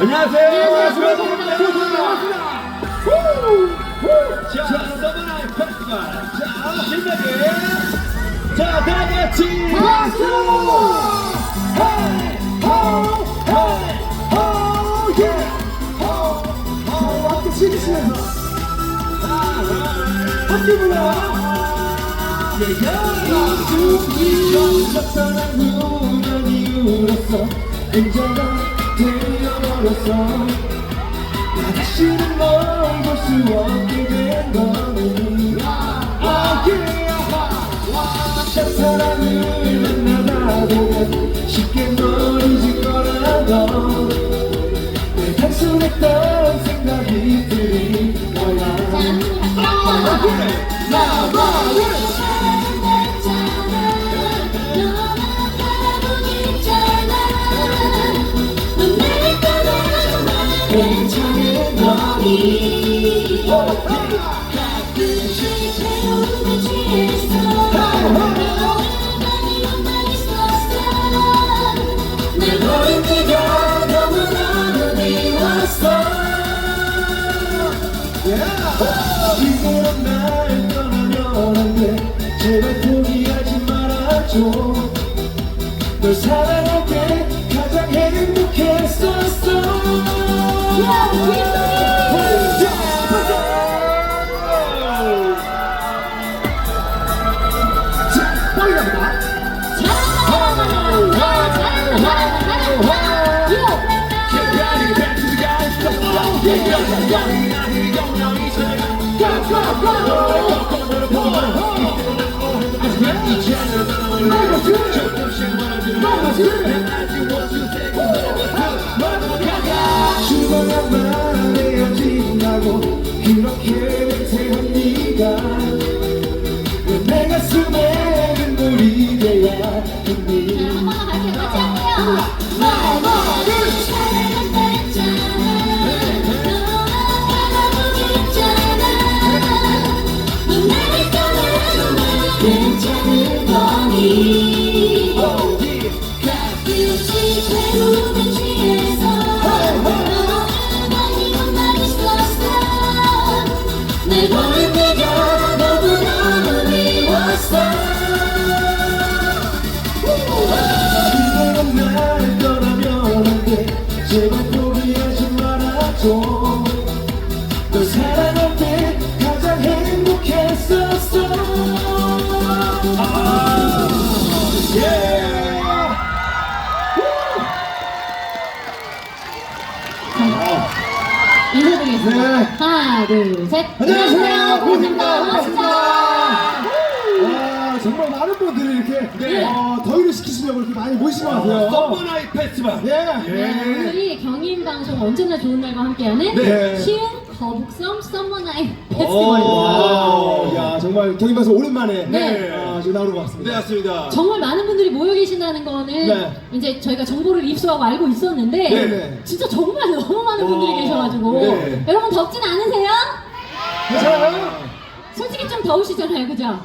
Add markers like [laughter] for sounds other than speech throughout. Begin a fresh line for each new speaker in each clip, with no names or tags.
안녕하세요.
수고하셨습니다. 수고하셨습니다.
자, 서머나이 페스티벌. 자, 신나게. 자, 다 같이.
박수! 헤이! 호! 헤이! 호! 예! 호! 호! 함께 즐기시면서 함께 불러요.
첫사랑 후면 이후로써 인자가 되어 버렸어 나 다시는 널볼수 없게 된 거니. 아, 첫사랑을 만나다 보면 쉽게 널 잊을 거라고. 내 단순했던 생각이 들린 거야.
괜찮은
왜내 가슴에 눈물이 돼야
엄 떠나 네. 하나, 둘, 셋.
안녕하세요. 고맙습니다.
반갑습니다.
와, 정말 많은 분들이 이렇게
네.
어, 더위를 식히시려고 이렇게 많이 모이신 것 같아요.
썸머나이 페스티벌
예.
네, 오늘이 경인 방송 언제나 좋은 날과 함께하는
네.
시흥 거북섬 썸머나잇 [laughs]
오.
페스티벌입니다.
와, 야, 정말 경인방송 오랜만에
네.
아, 지금 나오는 것 같습니다.
네 맞습니다
정말 많은 분들이 모여 계신다는 거는
네.
이제 저희가 정보를 입수하고 알고 있었는데
네, 네.
진짜 정말 너무 많은 분들이
와.
계셔가지고
네.
여러분 덥진 않으세요?
괜찮아요?
솔직히 좀 더우시잖아요, 그죠?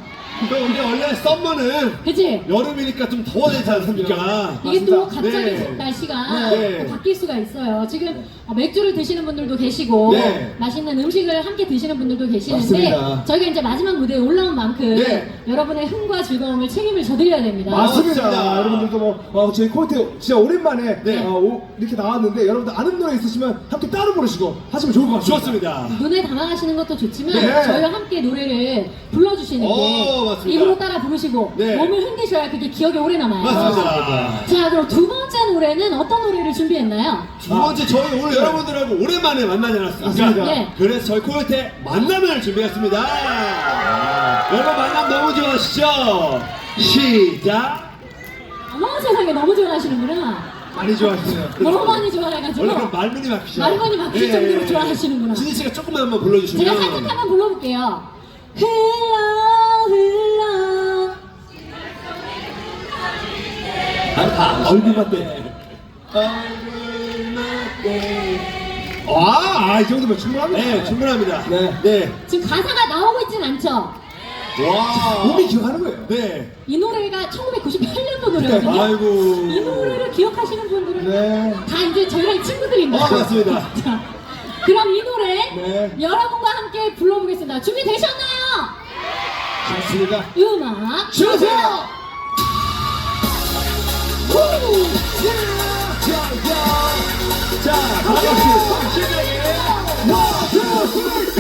근데 원래 썸머는
그치?
여름이니까 좀 더워야 되지 않습니까?
이게 또. 갑자기
네.
날씨가
네.
또 바뀔 수가 있어요. 지금 어, 맥주를 드시는 분들도 계시고
네.
맛있는 음식을 함께 드시는 분들도 계시는데
맞습니다.
저희가 이제 마지막 무대에 올라온 만큼
네.
여러분의 흥과 즐거움을 책임을 져드려야 됩니다.
맞습니다.
맞습니다.
여러분들도 뭐 어, 저희 코요태 진짜 오랜만에
네.
어, 오- 이렇게 나왔는데 여러분들 아는 노래 있으시면 함께 따로 부르시고 하시면 좋을 것 같습니다.
좋습니다
눈에 담아가시는 것도 좋지만
네.
저희와 함께 노래를 불러주시는
오,
게
맞습니다.
입으로 따라 부르시고
네.
몸을 흔드셔야 그게 기억에 오래 남아요.
맞습니다
자 그럼 두 번째 노래는 어떤 노래를 준비했나요?
두 번째 저희 오늘 여러분들하고 오랜만에 만나지 않았습니까?
맞습니다.
네.
그래서 저희 코요태 만남을 준비했습니다. 여러분 만남 너무 좋아하시죠? 시작.
어머 세상에 너무 좋아하시는구나.
많이 좋아하시네요.
너무 많이 좋아해가지고
원래 그럼 말문이 막히죠.
말문이 막힐 정도로 좋아하시는구나.
진희 씨가 조금만 한번 불러주시면.
제가 살짝 한번 불러볼게요. 흘러 흘러
아, 얼굴만 떼. 얼굴만 떼.
아, 아, 이 정도면 충분합니다.
네, 충분합니다.
네.
네.
지금 가사가 나오고 있진 않죠?
와.
몸이 기억하는 거예요.
네.
이 노래가 1998년도 노래거든요.
아이고.
이 노래를 기억하시는 분들은
네.
다 이제 저희랑 친구들입니다.
아, 맞습니다. [laughs]
자, 그럼 이 노래
네.
여러분과 함께 불러보겠습니다. 준비되셨나요?
좋습니다.
음악
주세요!
자, 다 같이 신나게.
One, two, three,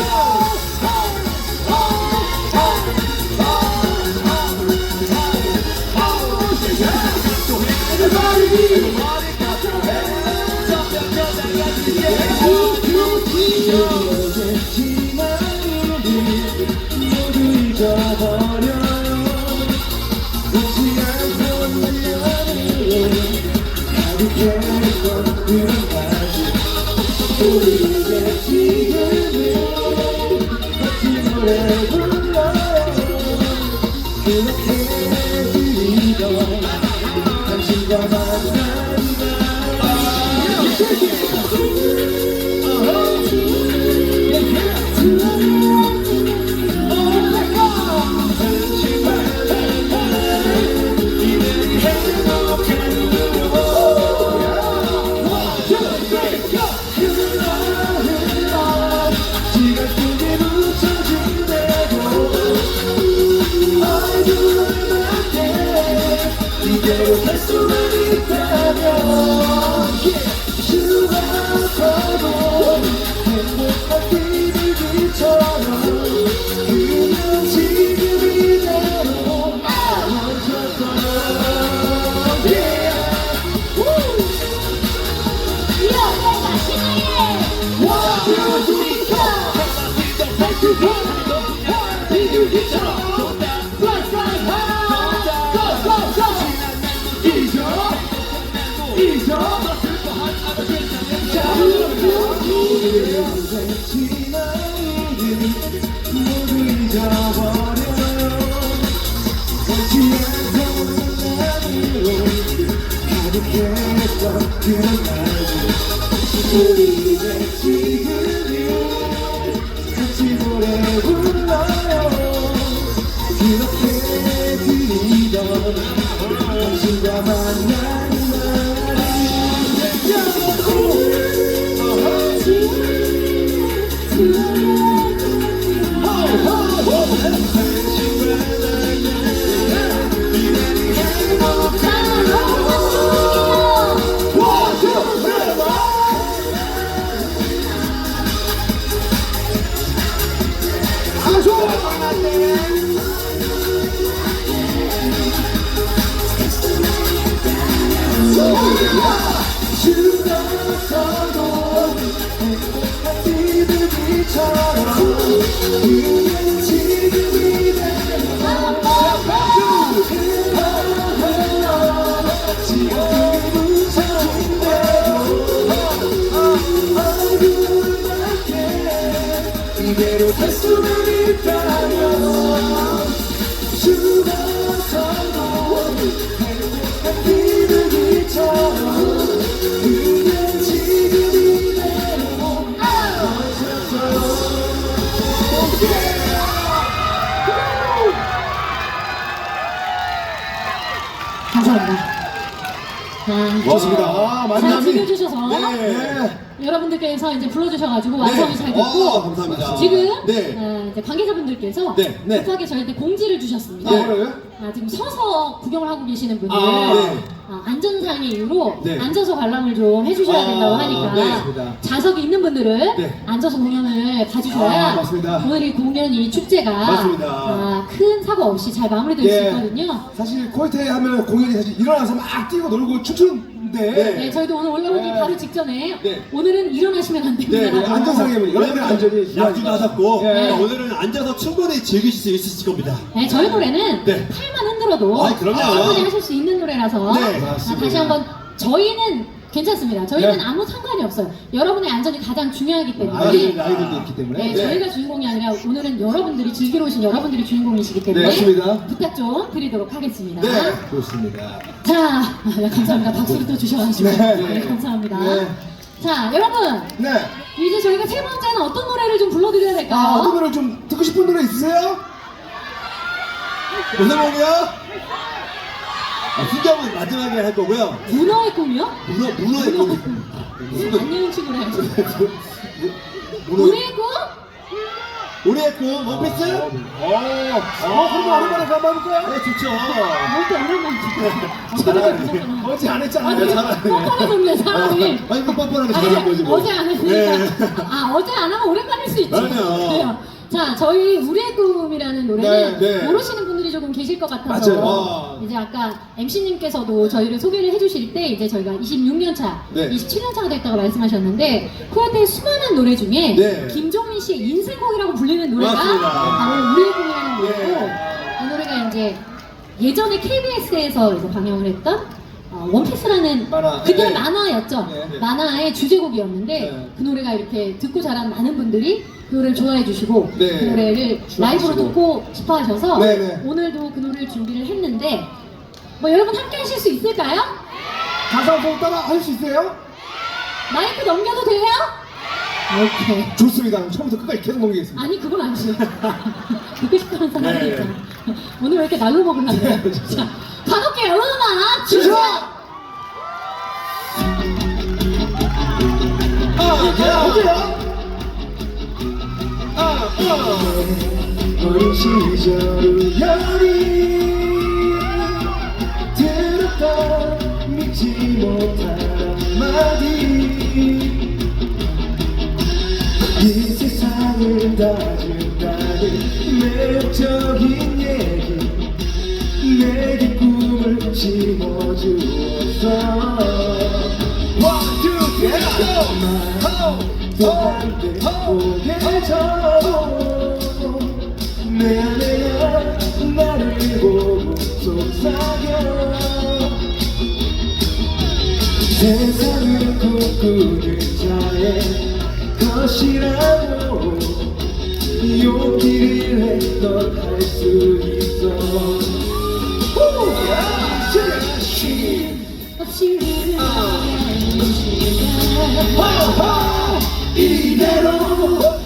go! 이대 로
아,
좋습니다. 아,
잘
만남이.
즐겨주셔서
네.
여러분들께서 이제 불러주셔가지고 완성이 잘 됐고
어, 감사합니다.
지금
네.
어, 이제 관계자분들께서
네, 네.
급하게 저희한테 공지를 주셨습니다.
아, 그래요?
아, 지금 서서 구경을 하고 계시는 분들
아, 네.
아, 안전상의 이유로
네.
앉아서 관람을 좀 해주셔야
아,
된다고 하니까
네,
맞습니다.
좌석이 있는 분들은
네.
앉아서 공연을 봐주셔야
아, 맞습니다.
오늘 이 공연 이 축제가
맞습니다.
아, 큰 사고 없이 잘 마무리될 수
예.
있거든요.
사실 코이테 하면 공연이 사실 일어나서 막 뛰고 놀고 춤추는 데
네, 저희도 오늘 올라오기
네.
바로 직전에
네.
오늘은 일어나시면 안 됩니다.
네, 네,
안전상의 여러분의 안전이
약주 낮았고
예.
오늘은 앉아서 충분히 즐기실 수 있으실 겁니다.
네, 저희 노래는
네.
팔만 흔들어도
아이, 그럼요.
충분히 하실 수 있는 노래라서
네,
아. 다시 한번 저희는 괜찮습니다. 저희는
네.
아무 상관이 없어요. 여러분의 안전이 가장 중요하기 때문에
아이들, 아이들도 있기 때문에
네, 저희가 주인공이 아니라 오늘은 여러분들이 즐기러 오신 여러분들이 주인공이시기 때문에
네, 맞습니다.
부탁 좀 드리도록 하겠습니다.
네.
좋습니다.
자, 네, 감사합니다. 박수를 또 주셔가지고
네.
네, 감사합니다.
네.
자, 여러분
네.
이제 저희가 세 번째는 어떤 노래를 좀 불러드려야 될까요?
아, 어떤 노래 좀 듣고 싶은 노래 있으세요?
무슨 곡이요? 아, 후렴은 마지막에 할 거고요.
문어의 꿈이요?
문어, 문어의
문어의
곡.
꿈.
무슨?
안녕 친구를 해야죠.
문어.
우리의 꿈?
우리의 꿈, 원피스?
어, 어, 그럼 오랜만에 한번 해볼까요?
네, 좋죠.
뭘또 오랜만이지.
잘하네.
어제 안 했잖아요.
아니,
잘하네.
뻔뻔해졌네, 사람이.
아, 아니, 그 뻔뻔하게
아니,
잘하는 거지. 뭐.
어제 안 했으니까.
네.
아, 어제 안 하면 오랜만일 수 있지.
그럼요.
그래요. 자, 저희 우리의 꿈이라는 노래는
네, 네.
모르시는 분들이 조금 계실 것 같아서
맞아요.
이제 아까 MC님께서도 저희를 소개를 해주실 때 이제 저희가 26년 차,
네.
27년 차가 됐다고 말씀하셨는데 코요태의 수많은 노래 중에
네.
김종민 씨의 인생곡이라고 불리는 노래가
맞습니다.
바로 우리의 꿈이라는 노래고
네.
이 노래가 이제 예전에 KBS에서 이제 방영을 했던 어, 원피스라는
만화.
그때
네.
만화였죠.
네, 네.
만화의 주제곡이었는데
네.
그 노래가 이렇게 듣고 자란 많은 분들이 그 노래를 좋아해 주시고
네.
그 노래를 라이브로. 듣고 싶어 하셔서
네, 네.
오늘도 그 노래를 준비를 했는데 뭐 여러분 함께 하실 수 있을까요?
가사 좀 따라 할 수 있어요?
마이크 넘겨도 돼요? 오케이.
좋습니다. 처음부터 끝까지 계속 넘기겠습니다.
아니 그건 아니죠. [laughs] 듣고 싶어하는 사람이
네.
있잖아. 오늘 왜 이렇게 날로 먹으려고 그래? 자, 가볼게요. 음악 주세요.
아, 야,
어제요?
아, 아.
어린 시절 열이 들었다 믿지 못한 한마디 이 세상을 다준다는 매력적인 얘기 내게 꿈을 심어주었어 One, two, three, go! 또한대 고개져도 내 안에가 나를 보고 속삭여 세상을 꿈꾸는 자의 것이라고 용기를 내넌할수 있어 후! 야! 시! 이대로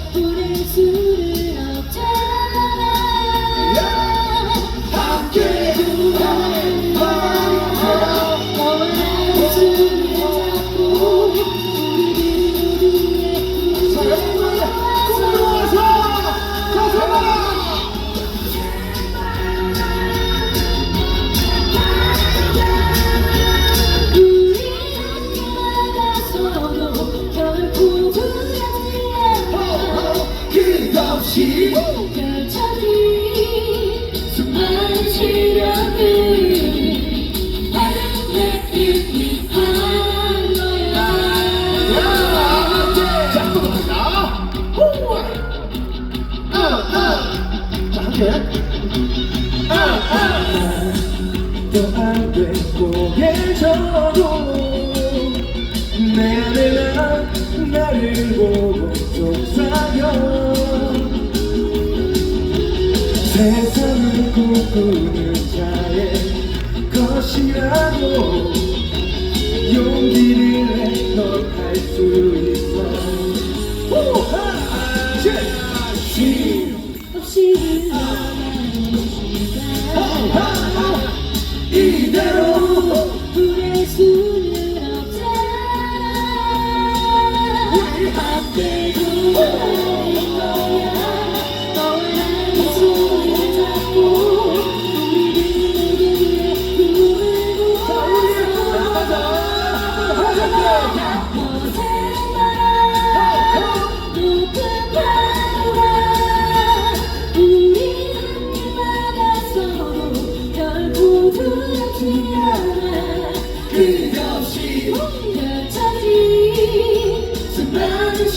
Woo!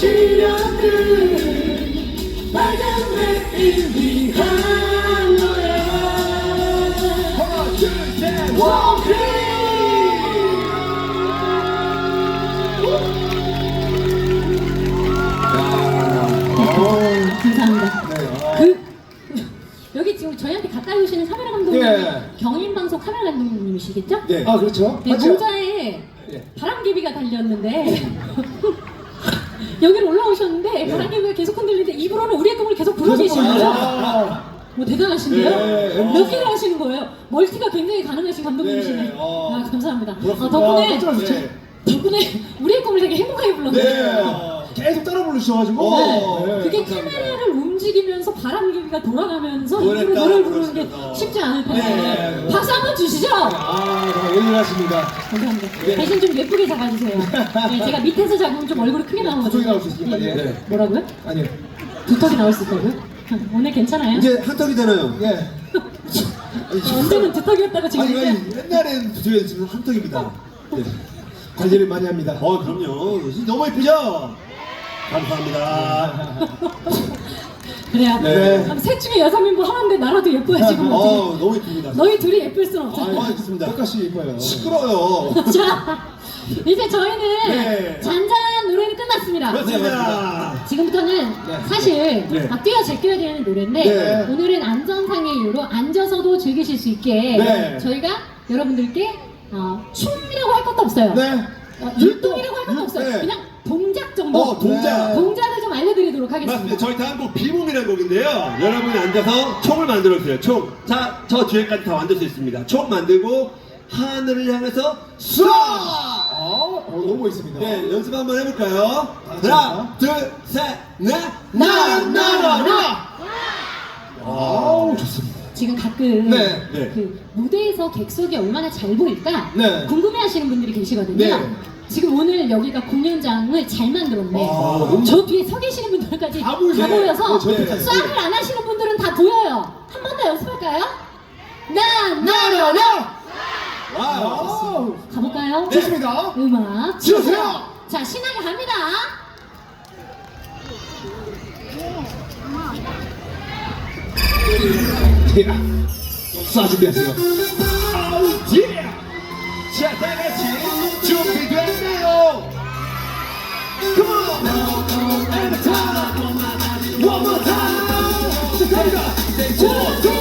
시련들 빨간 내일 위한 거야 하나 둘셋 원피
감사합니다
네.
그 여기 지금 저희한테 가까이 오시는 카메라 감독님
예.
경인방송 카메라 감독님이시겠죠?
네.
아 그렇죠
네,
맞죠?
모자에
예.
바람개비가 달렸는데 여기로 올라오셨는데 바람개비가 계속 흔들리는데 입으로는 우리의 꿈을 계속 부르시는 거죠.
아,
뭐 대단하신데요?
네.
몇 개를 하시는 거예요? 멀티가 굉장히 가능하신 감독님이시네.
네, 어.
아, 감사합니다. 아. 덕분에. 네. 덕분에 우리의 꿈을 되게 행복하게 불렀네요.
네. 계속 따라 부르셔가지고.
네.
네,
그게
감사합니다.
카메라를 움직이면서 바람기가 돌아가면서
노래 따라
노래를 부르는 게. 쉽지 않을 텐데
네.
박수 한번 주시죠.
아, 정말 예민하십니다.
감사합니다.
네.
대신 좀 예쁘게 잡아주세요. 네, 제가 밑에서 잡으면 좀 얼굴이 크게 나오거든요.
두턱이 나올 수 있으니까,
네.
네.
뭐라고요?
아니요.
두턱이 나올 수 있다고요? 오늘 괜찮아요?
이제 한턱이잖아요. [laughs]
예.
언제는 두턱이었다가 지금
아니,
이제
아니, 옛날엔 두턱이 지금 한턱입니다. 네. 관리를 많이 합니다.
어, 그럼요. 진짜 너무 예쁘죠? 감사합니다. [laughs]
그래요.
네.
그럼 셋 중에 여섯 명뭐 하나인데 나라도 예뻐야지 뭐.
어, 너무 예쁩니다.
너희 둘이 예쁠 순
아,
없잖아.
알겠습니다.
똑같이 이뻐요.
시끄러워요. [laughs]
자, 이제 저희는
네.
잔잔한 노래는 끝났습니다.
그렇습니다.
지금부터는
네.
사실
네.
막 뛰어 제껴야 되는 노래인데
네.
오늘은 안전상의 이유로 앉아서도 즐기실 수 있게
네.
저희가 여러분들께 어, 춤이라고 할 것도 없어요.
네.
어, 율동이라고 할 것도 없어요.
네.
그냥 동작 정도.
어, 동작.
네.
동작을 좀 알려드리도록 하겠습니다.
맞습니다. 저희 다음 곡 비몽이라는 곡인데요. 여러분이 앉아서 총을 만들어주세요. 총. 자, 저 뒤에까지 다 만들 수 있습니다. 총 만들고 하늘을 향해서 쏴!
어, 어, 너무 멋있습니다.
네, 연습 한번 해볼까요?
다
하나, 둘, 셋, 넷, 나라, 나라, 나라!
아우, 좋습니다.
지금 가끔
네,
네.
그 무대에서 객석이 얼마나 잘 보일까
네.
궁금해하시는 분들이 계시거든요.
네.
지금 오늘 여기가 공연장을 잘 만들었네.
아, 너무
저 뒤에 서 계시는 분들까지
다
다,
보이네.
보여서
네,
쏴를 안 하시는 분들은 다 보여요. 한 번 더 연습할까요? 나, 나, 나, 나!
아우,
가볼까요?
좋습니다.
음악
주세요.
자, 신나게 갑니다.
예. 쏴 준비하세요.
아우, 예! 자, 다 같이 준비됐나요? Come on! Every time! One more time! 자, 갑니다! One, two,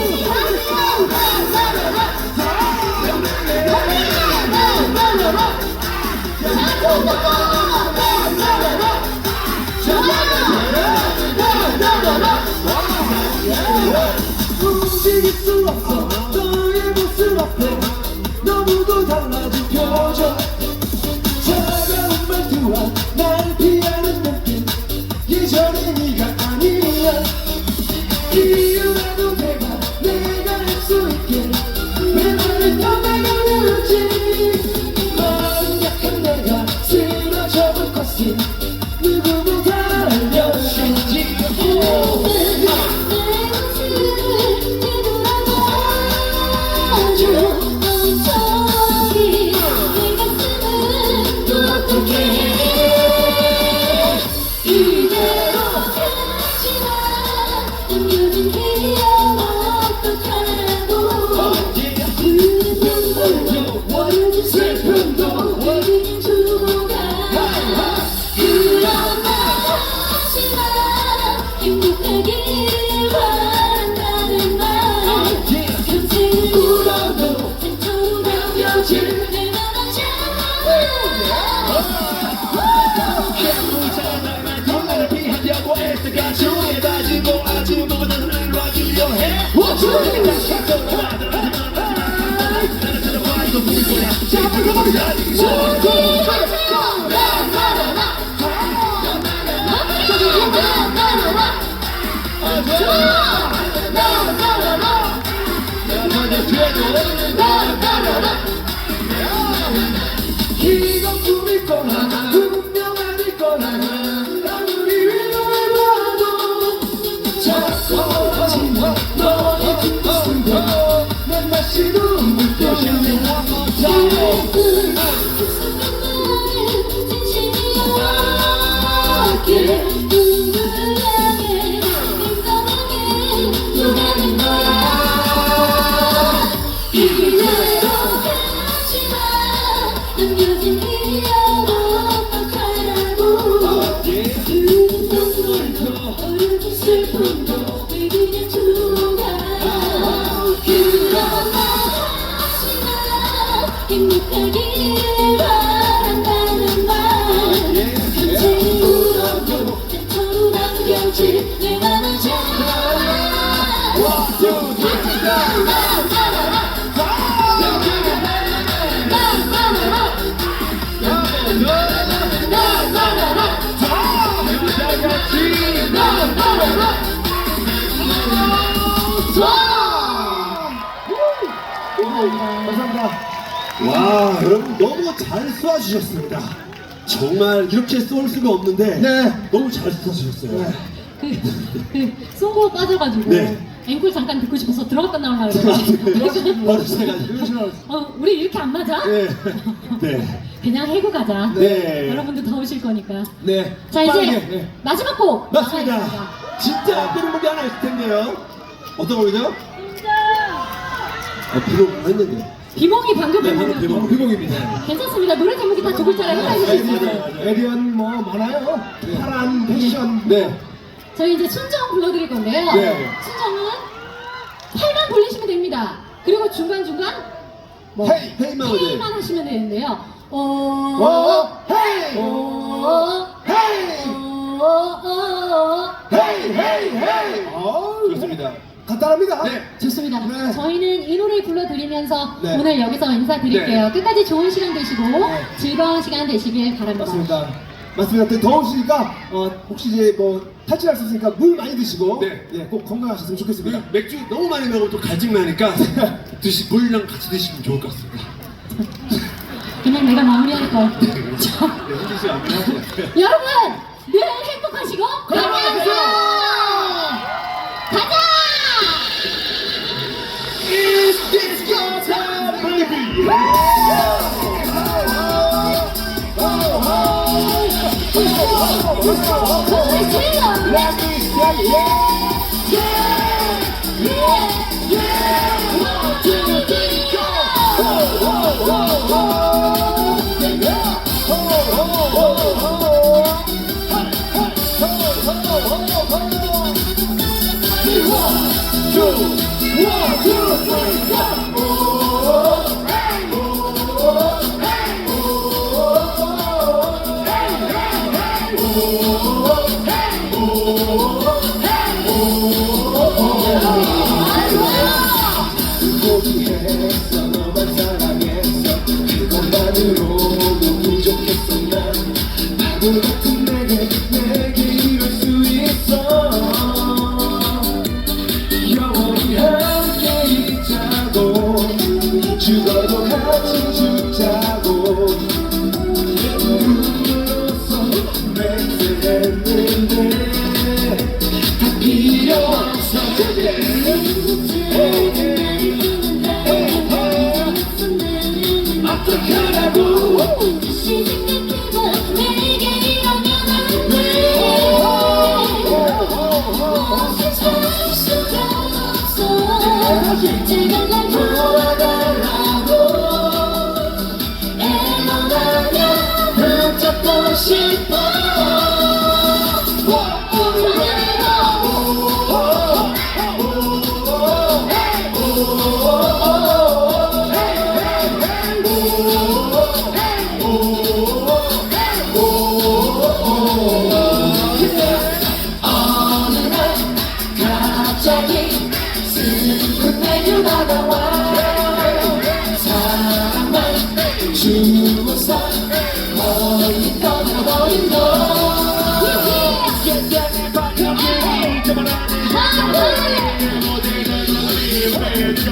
움직일 수 없어 너의
해
이건
남겨
아, 여러분 너무 잘 쏘아주셨습니다. 정말 이렇게 쏠 수가 없는데
네.
너무 잘 쏘아주셨어요.
네.
그, 그, 쏘고 빠져가지고,
네.
앵콜 잠깐 듣고 싶어서 들어갔다 나오려고 그래가지고.
바로 제가
어, 우리 이렇게 안 맞아?
네. 네.
그냥 해고 가자.
네.
여러분도 더우실 거니까.
네.
자, 이제
빠르게, 네.
마지막 곡!
맞습니다.
나가겠습니다.
진짜 뜨는 곡이 하나 있을 텐데요. 어떤 곡이죠? 어, 비록 했는데.
비몽이 방금
네, 비몽.
곡.
비공입니다.
괜찮습니다. 노래 제목이 다 두 글자라 헷갈릴 수 있어요.
에리언 뭐 많아요. 파란 패션.
네.
저희 이제 순정 불러드릴 건데요.
네.
순정은 팔만 돌리시면 됩니다. 그리고 중간중간 뭐
헤이,
헤이만 하면 돼.
헤이만 하시면 되는데요. 어,
어, 헤이!
어,
헤이!
어, 어,
헤이! 헤이! 헤이! 어우,
좋습니다.
간단합니다.
네.
좋습니다.
네.
저희는 이 노래 불러드리면서
네.
오늘 여기서 인사드릴게요. 끝까지 좋은 시간 되시고
네.
즐거운 시간 되시길 바랍니다.
맞습니다. 맞습니다. 또 더우시니까 어, 혹시 이제 뭐 탈출할 수 있으니까 물 많이 드시고
네.
예, 꼭 건강하셨으면 좋겠습니다.
맥주 너무 많이 먹으면 또 갈증 나니까 드시 물이랑 같이 드시면 좋을 것 같습니다. [laughs]
그냥 내가 마무리할 거.
네, 할것 같아요.
여러분 늘 행복하시고 건강하세요. 가자!
Let me.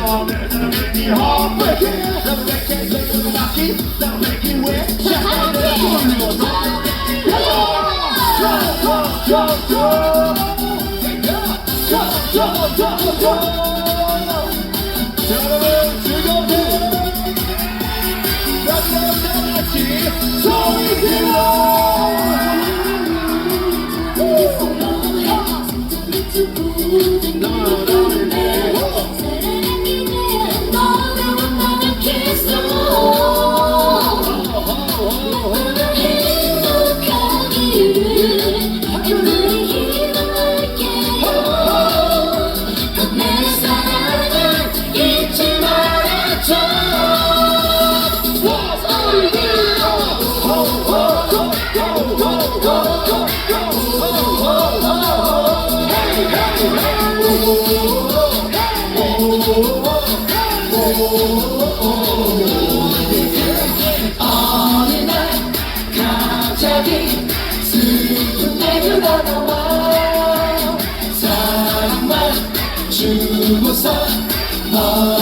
여
주